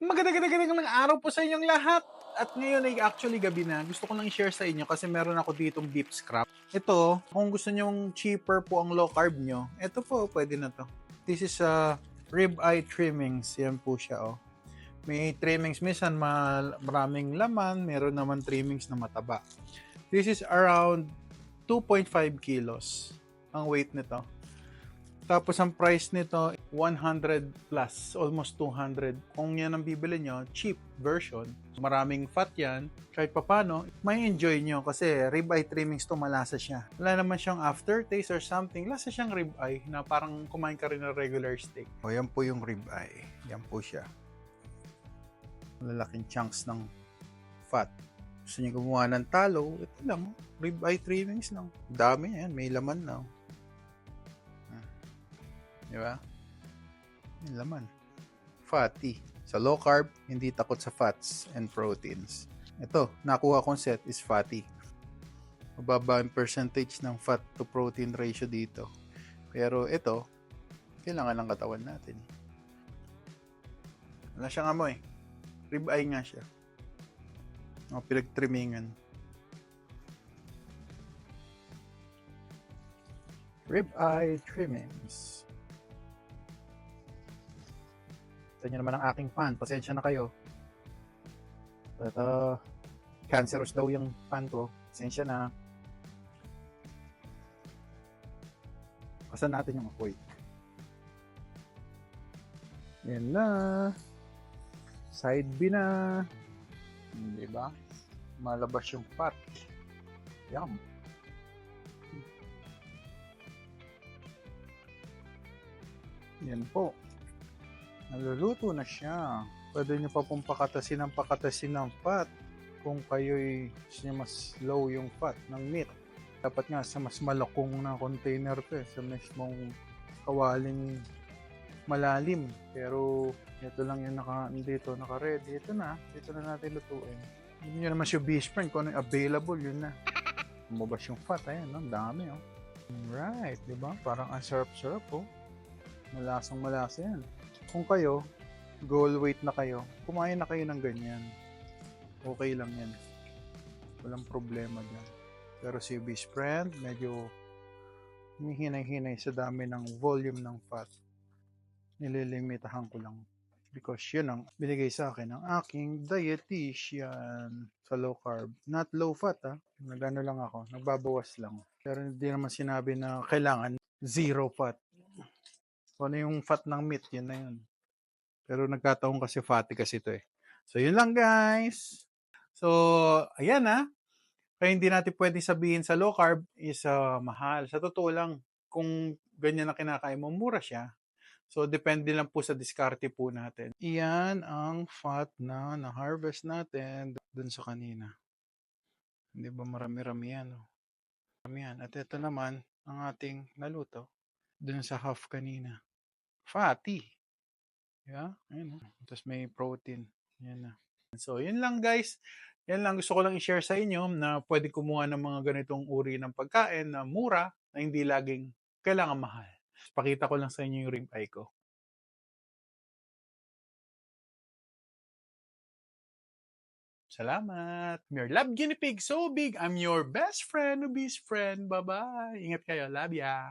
Maganda-ganda-ganda ng araw po sa inyong lahat. At ngayon ay actually gabi na. Gusto ko lang i-share sa inyo kasi meron ako ditong beef scrap. Ito, kung gusto nyong cheaper po ang low carb nyo, ito po, pwede na to. This is a rib eye trimmings. Yan po siya, oh. May trimmings minsan ma- maraming laman, meron naman trimmings na mataba. This is around 2.5 kilos ang weight nito. Tapos ang price nito 100 plus, almost 200. Kung yan ang bibili nyo, cheap version. Maraming fat yan. Kahit papano, may enjoy nyo kasi ribeye trimmings to malasa siya. Wala naman siyang aftertaste or something. Lasa siyang ribeye na parang kumain ka rin ng regular steak. O yan po yung ribeye. Yan po siya. Malalaking chunks ng fat. Gusto niyo gumawa ng talo, ito lang. Ribeye trimmings lang. Dami yan. May laman na. Di ba? May laman. Fatty. Sa low carb, hindi takot sa fats and proteins. Ito, nakuha kong set is fatty. Mababa ang percentage ng fat to protein ratio dito. Pero ito, kailangan ng katawan natin. Wala siyang amoy. Rib eye nga siya. Mga pinagtrimmingan. Rib eye trimmings. Ito nyo naman ang aking fan. Pasensya na kayo. But, uh, cancerous daw yung fan ko. Pasensya na. Pasan natin yung apoy. Yan na. Side B na. Di ba? Malabas yung fat. Yum. Yan po. Naluluto na siya. Pwede nyo pa pong pakatasin ng pakatasin ng fat kung kayo'y nyo mas low yung fat ng meat. Dapat nga sa mas malakong na container to eh, sa mismong kawaling malalim. Pero ito lang yung naka, dito, naka-ready. Ito na, dito na natin lutuin. Hindi nyo naman siya beef friend kung ano yung available, yun na. Lumabas yung fat, ayan, ang dami oh. Right, di ba? Parang ang sarap-sarap oh. Malasang malasa yan kung kayo, goal weight na kayo, kumain na kayo ng ganyan. Okay lang yan. Walang problema dyan. Pero si best friend, medyo humihinay-hinay sa dami ng volume ng fat. Nililimitahan ko lang. Because yun ang binigay sa akin ng aking dietitian sa low carb. Not low fat ha. Nagano lang ako. Nagbabawas lang. Pero hindi naman sinabi na kailangan zero fat. Kung ano yung fat ng meat, yun na yun. Pero nagkataon kasi fatty kasi ito eh. So, yun lang guys. So, ayan ha. Kaya hindi natin pwedeng sabihin sa low carb is uh, mahal. Sa totoo lang, kung ganyan na kinakain mo, mura siya. So, depende lang po sa diskarte po natin. Iyan ang fat na na-harvest natin dun sa kanina. Hindi ba marami-rami yan? Oh. Marami yan. At ito naman, ang ating naluto dun sa half kanina fatty. Yeah, ayun. Tapos may protein. Yan na. So, yun lang guys. Yan lang gusto ko lang i-share sa inyo na pwede kumuha ng mga ganitong uri ng pagkain na mura na hindi laging kailangan mahal. Pakita ko lang sa inyo yung rib eye ko. Salamat. I'm your love guinea pig so big. I'm your best friend, obese friend. Bye-bye. Ingat kayo. Love ya.